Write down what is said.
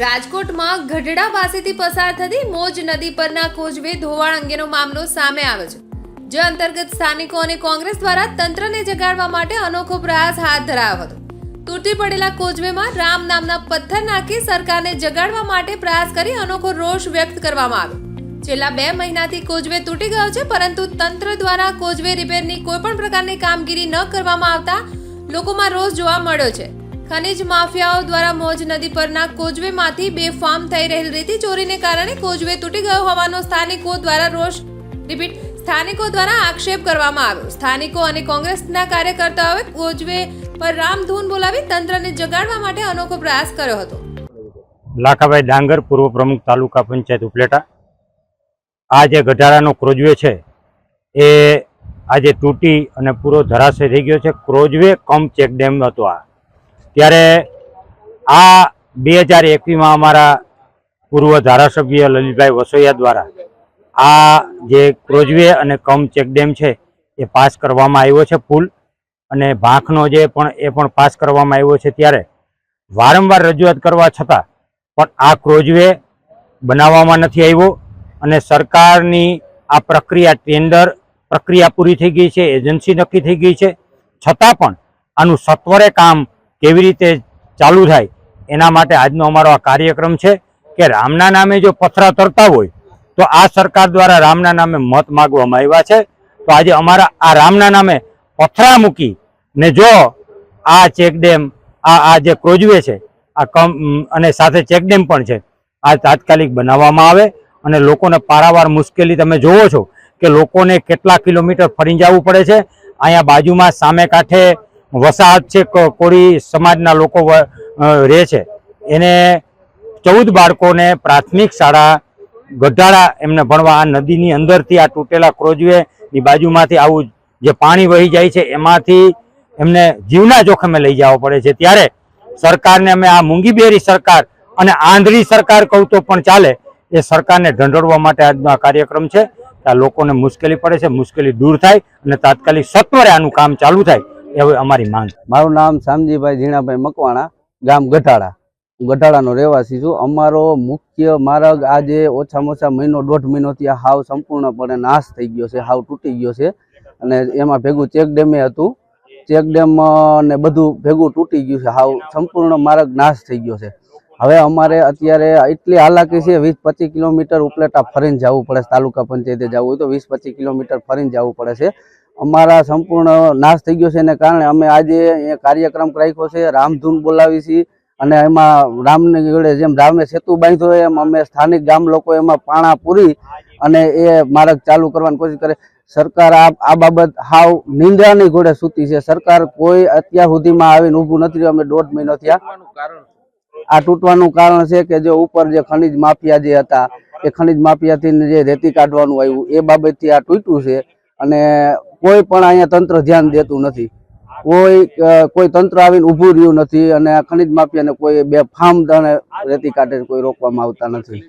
રાજકોટમાં ગઢડા પાસેથી પસાર થતી મોજ નદી પરના કોઝવે ધોવાણ અંગેનો મામલો સામે આવ્યો છે, જે અંતર્ગત સ્થાનિકો અને કોંગ્રેસ દ્વારા તંત્રને જગાડવા માટે અનોખો પ્રયાસ હાથ ધરાયો હતો. તૂટી પડેલા કોઝવેમાં રામ નામના પથ્થર નાખી સરકારને જગાડવા માટે પ્રયાસ કરી અનોખો રોષ વ્યક્ત કરવામાં આવ્યો. છેલ્લા બે મહિનાથી કોઝવે તૂટી ગયો છે, પરંતુ તંત્ર દ્વારા કોઝવે રિપેરની કોઈ પણ પ્રકારની કામગીરી ન કરવામાં આવતા લોકોમાં રોષ જોવા મળ્યો છે. ખનિજ માફિયાઓ દ્વારા મોજ નદી પરના કોઝવેમાંથી બેફામ થઈ રહેલ રેતી ચોરીને કારણે કોજવે તૂટી ગયો હોવાનો સ્થાનિકો દ્વારા રોષ રિપીટ. સ્થાનિકો દ્વારા આક્ષેપ કરવામાં આવ્યો. સ્થાનિકો અને કોંગ્રેસના કાર્યકર્તાઓએ કોજવે પર રામધૂન બોલાવી તંત્રને જગાડવા માટે અનોખો પ્રયાસ કર્યો હતો. લાખાભાઈ ડાંગર, પૂર્વ પ્રમુખ તાલુકા પંચાયત ઉપલેટા. આ જે ગઢારાનો ક્રોજવે છે, એ આજે તૂટી અને પૂરો ધરાશય થઈ ગયો છે. ક્રોજવે કમ ચેકડેમ હતો આ. ત્યારે આ બે હજાર એકવીસમાં અમારા પૂર્વ ધારાસભ્ય લલિતભાઈ વસોયા દ્વારા આ જે ક્રોઝવે અને કમ ચેકડેમ છે, એ પાસ કરવામાં આવ્યો છે પુલ. અને ભાંખનો જે પણ, એ પણ પાસ કરવામાં આવ્યો છે ત્યારે વારંવાર રજૂઆત કરવા છતાં પણ આ ક્રોઝવે બનાવવામાં નથી આવ્યો. અને સરકારની આ પ્રક્રિયા ટેન્ડર પ્રક્રિયા પૂરી થઈ ગઈ છે, એજન્સી નક્કી થઈ ગઈ છે. છતાં પણ આનું સત્વરે કામ કેવી રીતે ચાલુ થાય, એના માટે આજનો અમારો આ કાર્યક્રમ છે કે રામના નામે જો પથરા તરતા હોય, તો આ સરકાર દ્વારા રામના નામે મત માગવામાં આવ્યા છે. તો આજે અમારા આ રામના નામે પથરા મૂકી ને જો આ ચેકડેમ, આ આ જે ક્રોજવે છે, આ કમ અને સાથે ચેકડેમ પણ છે, આ તાત્કાલિક બનાવવામાં આવે અને લોકોને પારાવાર મુશ્કેલી તમે જોવો છો કે લોકોને કેટલા કિલોમીટર ફરી જવું પડે છે. અહીંયા બાજુમાં સામે કાંઠે વસાહત છે કોળી સમાજના લોકો રહે છે. એને ચૌદ બાળકોને પ્રાથમિક શાળા ગઢાળા એમને ભણવા, આ નદીની અંદરથી આ તૂટેલા ક્રોજવેની બાજુમાંથી આવું જે પાણી વહી જાય છે, એમાંથી એમને જીવના જોખમે લઈ જવા પડે છે. ત્યારે સરકારને અમે આ મૂંગીબેરી સરકાર અને આંધળી સરકાર કહું તો પણ ચાલે, એ સરકારને ઢંઢોળવા માટે આજનો આ કાર્યક્રમ છે. આ લોકોને મુશ્કેલી પડે છે, મુશ્કેલી દૂર થાય અને તાત્કાલિક સત્વરે આનું કામ ચાલુ થાય. એ હવે અમારી માંગ મારું નામ શામજીભાઈ ઝીણાભાઈ મકવાણા, ગામ ગઢાળા. હું ગઢાળાનો રહેવાસી છું. અમારો મુખ્ય માર્ગ આજે ઓછામાં ઓછા મહિનો દોઢ મહિનોથી આ હાવ સંપૂર્ણપણે નાશ થઈ ગયો છે, હાવ તૂટી ગયો છે. અને એમાં ભેગું ચેક ડેમે હતું. ચેક ડેમ ને બધું ભેગું તૂટી ગયું છે. હાવ સંપૂર્ણ માર્ગ નાશ થઈ ગયો છે. હવે અમારે અત્યારે એટલી હાલાકી છે, વીસ પચીસ કિલોમીટર ઉપલેટા ફરીને જવું પડે તાલુકા પંચાયતે જવું હોય તો વીસ પચીસ કિલોમીટર ફરીને જવું પડે છે. અમારા સંપૂર્ણ નાશ થઈ ગયો છે એને કારણે અમે આજે કાર્યક્રમ રાખ્યો છે, રામધૂન બોલાવી છીએ અને એમાં રામને જોડે જેમ રામે સેતુ બાંધ્યો એમ અમે સ્થાનિક ગામ લોકો એમાં પાણા પૂરી અને એ માર્ગ ચાલુ કરવાની કોશિશ કરે. સરકાર આ બાબત હાવ નિંદ્રાની ઘોડે સૂતી છે. સરકાર કોઈ અત્યાર સુધીમાં આવીને ઊભું નથી અમે દોઢ મહિનો થયા. આ તૂટવાનું કારણ છે કે જે ઉપર જે ખનિજ માફિયા જે હતા, એ ખનિજ માફિયાથી જે રેતી કાઢવાનું આવ્યું, એ બાબતથી આ તૂટ્યું છે અને કોઈ પણ અહીંયા તંત્ર ધ્યાન દેતું નથી. કોઈ કોઈ તંત્ર આવીને ઊભું રહ્યું નથી અને આ ખનિજ માફિયાને કોઈ બે ફાર્મ રેતી કાઢે કોઈ રોકવામાં આવતા નથી.